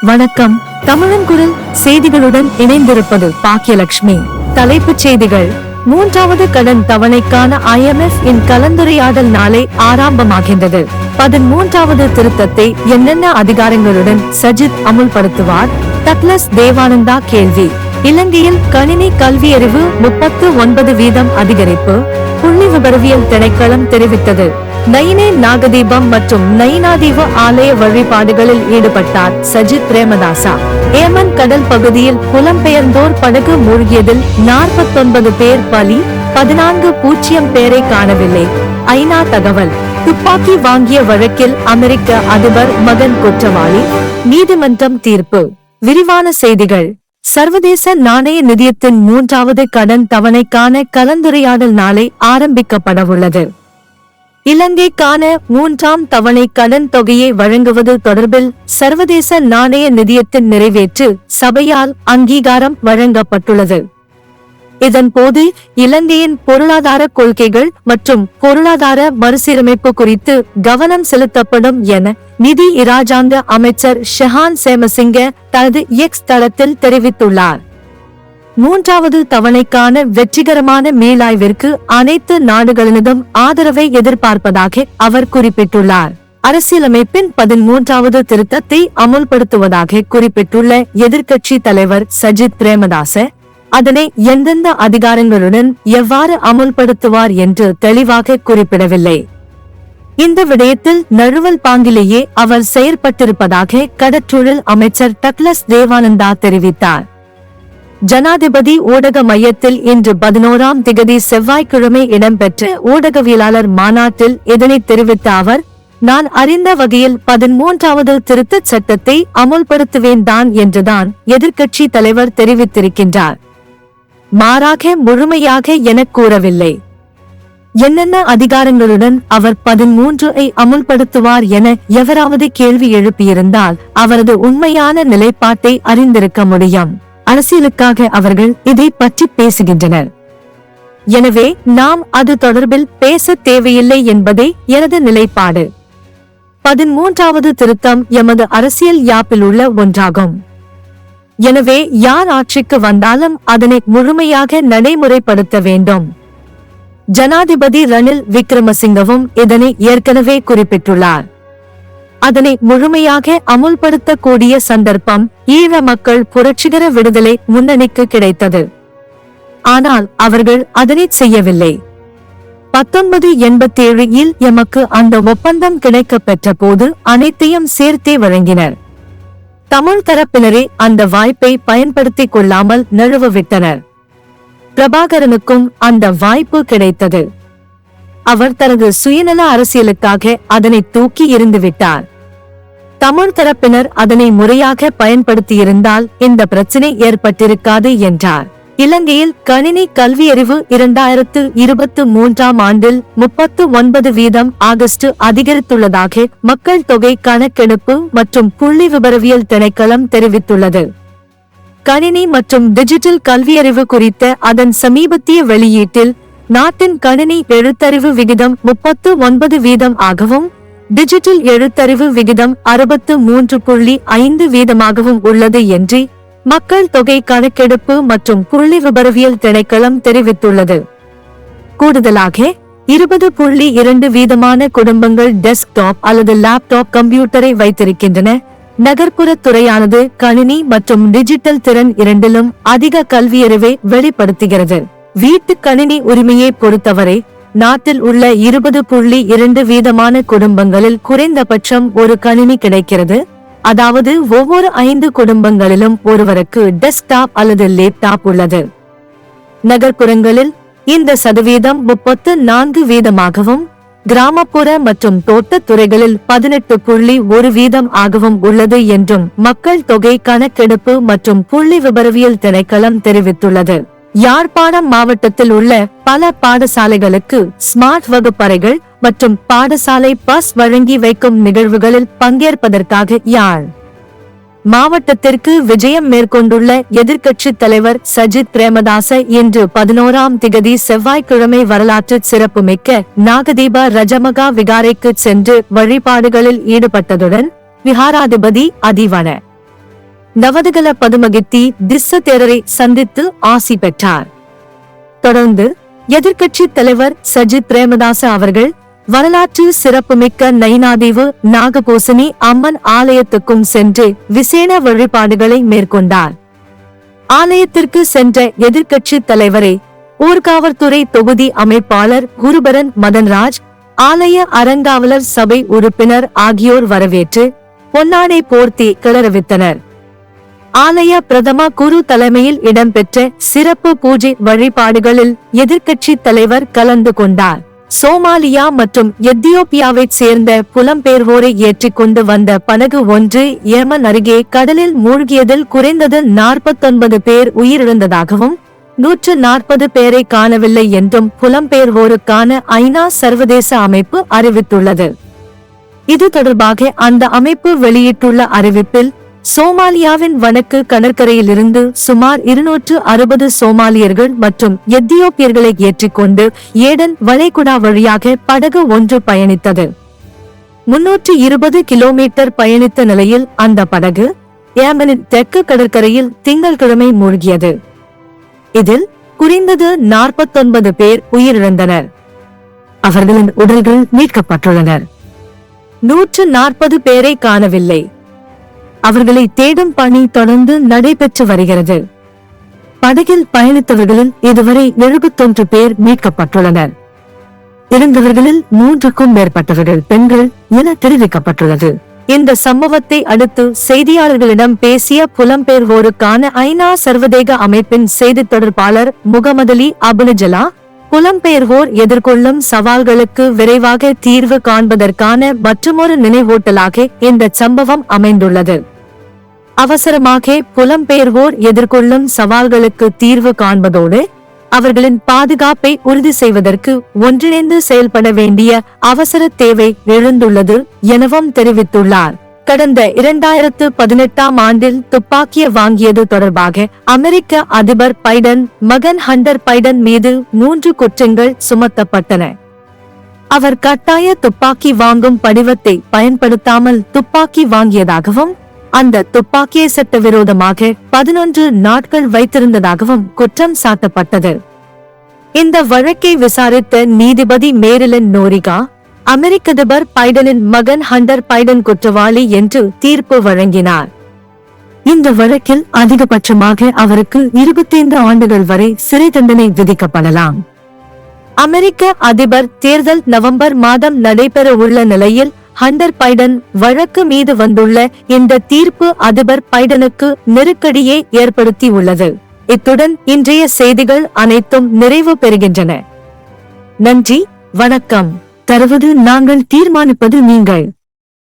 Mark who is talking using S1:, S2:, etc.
S1: வணக்கம். தமிழன் குரல் செய்திகளுடன் இணைந்திருப்பது பாக்கியலட்சுமி தலைப்புச் செய்திகள். மூன்றாவது கடன் தவணைக்கான ஐஎம்எஃப் இன் கலந்துரையாடல் நாளை ஆரம்பமாகின்றது. பதிமூன்றாவது திருத்தத்தை என்னென்ன அதிகாரங்களுடன் சஜித் அமுல்படுத்துவார்? டக்லஸ் தேவானந்தா கேள்வி. இலங்கையில் கணினி கல்வியறிவு முப்பத்து ஒன்பது வீதம் அதிகரிப்பு. புள்ளி விபரவியல் திணைக்களம் தெரிவித்தது. நயினே நாகதீபம் மற்றும் நயினாதீப ஆலய வழிபாடுகளில் ஈடுபட்டார் சஜித் பிரேமதாசா. ஏமன் கடல் பகுதியில் புலம்பெயர்ந்தோர் படகு மூழ்கியதில் நாற்பத்தொன்பது பேர் பலி பதினான்கு பூஜ்ஜியம் பேரை காணவில்லை. ஐநா தகவல் துப்பாக்கி வாங்கிய வழக்கில் அமெரிக்க அதிபர் மகன் குற்றவாளி நீதிமன்றம் தீர்ப்பு. விரிவான செய்திகள் சர்வதேச நாணய நிதியத்தின் மூன்றாவது கடன் தவணைக்கான கலந்துரையாடல் நாளை ஆரம்பிக்கப்படவுள்ளது. இலங்கைக்கான மூன்றாம் தவணை கடன் தொகையை வழங்குவது தொடர்பில் சர்வதேச நாணய நிதியத்தின் நிறைவேற்று சபையால் அங்கீகாரம் வழங்கப்பட்டுள்ளது. இதன்போது இலங்கையின் பொருளாதார கொள்கைகள் மற்றும் பொருளாதார மறுசீரமைப்பு குறித்து கவனம் செலுத்தப்படும் என நிதி இராஜாங்க அமைச்சர் ஷெஹான் சேமசிங்க தனது எக்ஸ் தளத்தில் தெரிவித்துள்ளார். மூன்றாவது தவணைக்கான வெற்றிகரமான மேலாய்விற்கு அனைத்து நாடுகளினதும் ஆதரவை எதிர்பார்ப்பதாக அவர் குறிப்பிட்டுள்ளார். அரசியலமைப்பின் பதிமூன்றாவது திருத்தத்தை அமுல்படுத்துவதாக குறிப்பிட்டுள்ள எதிர்க்கட்சி தலைவர் சஜித் பிரேமதாச அதனை எந்தெந்த அதிகாரங்களுடன் எவ்வாறு அமுல்படுத்துவார் என்று தெளிவாக குறிப்பிடவில்லை. இந்த விடயத்தில் நழுவல் பாங்கிலேயே அவர் செயற்பட்டிருப்பதாக கடற்றொழில் அமைச்சர் டக்ளஸ் தேவானந்தா தெரிவித்தார். ஜனாதிபதி ஊடக மையத்தில் இன்று பதினோராம் திகதி செவ்வாய்க்கிழமை இடம்பெற்ற ஊடகவியலாளர் மாநாட்டில் இதனை தெரிவித்த அவர் நான் அறிந்த வகையில் பதிமூன்றாவது திருத்தச் சட்டத்தை அமுல்படுத்துவேன் தான் என்றுதான் எதிர்க்கட்சி தலைவர் தெரிவித்திருக்கின்றார். மாறாக முழுமையாக என கூறவில்லை. என்னென்ன அதிகாரங்களுடன் அவர் பதிமூன்று ஐ அமுல்படுத்துவார் என எவராவது கேள்வி எழுப்பியிருந்தால் அவரது உண்மையான நிலைப்பாட்டை அறிந்திருக்க முடியும். அரசியலுக்காக அவர்கள் இதை பற்றி பேசுகின்றனர். எனவே நாம் அது தொடர்பில் பேச தேவையில்லை என்பதே எனது நிலைப்பாடு. பதிமூன்றாவது திருத்தம் எமது அரசியல் யாப்பில் உள்ள ஒன்றாகும். எனவே யார் ஆட்சிக்கு வந்தாலும் அதனை முழுமையாக நடைமுறைப்படுத்த வேண்டும். ஜனாதிபதி ரணில் விக்ரமசிங்கவும் இதனை ஏற்கனவே குறிப்பிட்டுள்ளார். அதனை முழுமையாக அமுல்படுத்தக்கூடிய சந்தர்ப்பம் ஈழ மக்கள் புரட்சிகர விடுதலை முன்னணிக்கு கிடைத்தது. ஆனால் அவர்கள் அதனை செய்யவில்லை. பத்தொன்பது எண்பத்தி ஏழில் எமக்கு அந்த ஒப்பந்தம் கிடைக்க பெற்ற போது அனைத்தையும் சேர்த்தே வழங்கினர். தமிழ் தரப்பினரே அந்த வாய்ப்பை பயன்படுத்திக் கொள்ளாமல் நழுவ விட்டனர். பிரபாகரனுக்கும் அந்த வாய்ப்பு கிடைத்தது. அவர் தனது சுயநல அரசியலுக்காக அதனை தூக்கி எறிந்து விட்டார். தமிழ் தரப்பினர் அதனை முறையாக பயன்படுத்தியிருந்தால் இந்த பிரச்சினை ஏற்பட்டிருக்காது என்றார். இலங்கையில் கணினி கல்வியறிவு இரண்டாயிரத்து இருபத்து மூன்றாம் ஆண்டில் முப்பத்து ஒன்பது வீதம் ஆகஸ்ட் அதிகரித்துள்ளதாக மக்கள் தொகை கணக்கெடுப்பு மற்றும் புள்ளி விபரவியல் திணைக்களம் தெரிவித்துள்ளது. கணினி மற்றும் டிஜிட்டல் கல்வியறிவு குறித்த அதன் சமீபத்திய வெளியீட்டில் நாட்டின் கணினி எழுத்தறிவு விகிதம் முப்பத்து ஒன்பது வீதம் ஆகவும் டிஜிட்டல் எழுத்தறிவு விகிதம் அறுபத்து மூன்று புள்ளி ஐந்து வீதமாகவும் உள்ளது என்று மக்கள் தொகை கணக்கெடுப்பு மற்றும் புள்ளி விபரவியல் திணைக்களம் தெரிவித்துள்ளது. கூடுதலாக இருபது புள்ளி இரண்டு வீதமான குடும்பங்கள் டெஸ்க்டாப் அல்லது லேப்டாப் கம்ப்யூட்டரை வைத்திருக்கின்றன. நகர்ப்புற துறையானது கணினி மற்றும் டிஜிட்டல் திறன் இரண்டிலும் அதிக கல்வியறிவை வெளிப்படுத்துகிறது. வீட்டு கணினி உரிமையை பொறுத்தவரை நாட்டில் உள்ள இருபது புள்ளி இரண்டு வீதமான குடும்பங்களில் குறைந்தபட்சம் ஒரு கணினி கிடைக்கிறது. அதாவது ஒவ்வொரு ஐந்து குடும்பங்களிலும் ஒருவருக்கு டெஸ்க்டாப் அல்லது லேப்டாப் உள்ளது. நகர்ப்புறங்களில் இந்த சதவீதம் முப்பத்து நான்கு வீதமாகவும் கிராமப்புற மற்றும் தோட்டத் துறைகளில் பதினெட்டு புள்ளி ஒரு வீதம் ஆகவும் உள்ளது என்றும் மக்கள் தொகை கணக்கெடுப்பு மற்றும் புள்ளி விபரவியல் திணைக்களம் தெரிவித்துள்ளது. யாழ்ப்பாணம் மாவட்டத்தில் உள்ள பல பாடசாலைகளுக்கு ஸ்மார்ட் வகுப்பறைகள் மற்றும் பாடசாலை பஸ் வழங்கி வைக்கும் நிகழ்வுகளில் பங்கேற்பதற்காக யாழ் மாவட்டத்திற்கு விஜயம் மேற்கொண்டுள்ள எதிர்க்கட்சித் தலைவர் சஜித் பிரேமதாச இன்று பதினோராம் திகதி செவ்வாய்க்கிழமை வரலாற்று சிறப்புமிக்க நாகதீப ரஜமகா விகாரைக்கு சென்று வழிபாடுகளில் ஈடுபட்டதுடன் விஹாராதிபதி அதிவன. நவதகல பதுமகித்தி திஸ்ஸ தேரரை சந்தித்து ஆசி பெற்றார். தொடர்ந்து எதிர்க்கட்சி தலைவர் சஜித் பிரேமதாச அவர்கள் வரலாற்று சிறப்புமிக்க நயினாதேவு நாகபூசணி அம்மன் ஆலயத்துக்கும் சென்று விசேட வழிபாடுகளை மேற்கொண்டார். ஆலயத்திற்கு சென்ற எதிர்க்கட்சி தலைவரை ஊர்காவல்துறை தொகுதி அமைப்பாளர் குருபரன் மதன்ராஜ் ஆலய அறங்காவலர் சபை உறுப்பினர் ஆகியோர் வரவேற்று பொன்னாடை போர்த்தி கிளறவித்தனர். ஆலய பிரதம குரு தலைமையில் இடம்பெற்ற சிறப்பு பூஜை வழிபாடுகளில் எதிர்க்கட்சி தலைவர் கலந்து கொண்டார். சோமாலியா மற்றும் எத்தியோப்பியாவைச் சேர்ந்த புலம்பெயர்வோரை ஏற்றி கொண்டு வந்த படகு ஒன்று ஏமன் அருகே கடலில் மூழ்கியதில் குறைந்தது நாற்பத்தொன்பது பேர் உயிரிழந்ததாகவும் நூற்று நாற்பது பேரை காணவில்லை என்றும் புலம்பெயர்வோருக்கான ஐநா சர்வதேச அமைப்பு அறிவித்துள்ளது. இது தொடர்பாக அந்த அமைப்பு வெளியிட்டுள்ள அறிவிப்பில் சோமாலியாவின் வடக்கு கடற்கரையிலிருந்து சுமார் இருநூற்று அறுபது சோமாலியர்கள் மற்றும் எத்தியோப்பியர்களை ஏற்றிக்கொண்டு ஏடன் வளைகுடா வழியாக படகு ஒன்று பயணித்தது. முன்னூற்று இருபது கிலோமீட்டர் பயணித்த நிலையில் அந்த படகு ஏமனின் தெற்கு கடற்கரையில் திங்கள்கிழமை மூழ்கியது. இதில் குறைந்தது நாற்பத்தொன்பது பேர் உயிரிழந்தனர். அவர்களின் உடல்கள் மீட்கப்பட்டுள்ளனர். நூற்று நாற்பது பேரை காணவில்லை. அவர்களை தேடும் பணி தொடர்ந்து நடைபெற்று வருகிறது. படகில் பயணித்தவர்களில் இதுவரை எழுபத்தொன்று பேர் மீட்கப்பட்டுள்ளனர். இறந்தவர்களில் மூன்றுக்கும் மேற்பட்டவர்கள் பெண்கள் என தெரிவிக்கப்பட்டுள்ளது. இந்த சம்பவத்தை அடுத்து செய்தியாளர்களிடம் பேசிய புலம்பெயர்வோருக்கான ஐநா சர்வதேக அமைப்பின் செய்தித் தொடர்பாளர் முகமதலி அபுலஜலா புலம்பெயர்வோர் எதிர்கொள்ளும் சவால்களுக்கு விரைவாக தீர்வு காண்பதற்கான மற்றுமொரு நினைவூட்டலாக இந்த சம்பவம் அமைந்துள்ளது. அவசரமாக புலம்பெயர்வோர் எதிர்கொள்ளும் சவால்களுக்கு தீர்வு காண்பதோடு அவர்களின் பாதுகாப்பை உறுதி செய்வதற்கு ஒன்றிணைந்து செயல்பட வேண்டிய அவசர தேவை எழுந்துள்ளது எனவும் தெரிவித்துள்ளார். கடந்த இரண்டாயிரத்து பதினெட்டாம் ஆண்டில் துப்பாக்கிய வாங்கியது தொடர்பாக அமெரிக்க அதிபர் பைடன் மகன் ஹண்டர் பைடன் மீது மூன்று குற்றங்கள் சுமத்தப்பட்டன. அவர் கட்டாய துப்பாக்கி வாங்கும் படிவத்தை பயன்படுத்தாமல் துப்பாக்கி வாங்கியதாகவும் அந்த துப்பாக்கியை சட்டவிரோதமாக பதினொன்று நாட்கள் வைத்திருந்ததாகவும் குற்றம் சாட்டப்பட்டது. இந்த வழக்கை விசாரித்த நீதிபதி மேரிலன் நோரிகா அமெரிக்க அதிபர் பைடனின் மகன் ஹண்டர் பைடன் குற்றவாளி என்று தீர்ப்பு வழங்கினார். இந்த வழக்கில் அதிகபட்சமாக அவருக்கு இருபத்தைந்து ஆண்டுகள் வரை சிறை தண்டனை விதிக்கப்படலாம். அமெரிக்க அதிபர் தேர்தல் நவம்பர் மாதம் நடைபெற உள்ள நிலையில் ஹண்டர் பைடன் வழக்கு மீது வந்துள்ள இந்த தீர்ப்பு அதிபர் பைடனுக்கு நெருக்கடியை ஏற்படுத்தியுள்ளது. இத்துடன் இன்றைய செய்திகள் அனைத்தும் நிறைவு பெறுகின்றன. நன்றி வணக்கம். தருவது நாங்கள் தீர்மானிப்பது நீங்கள்.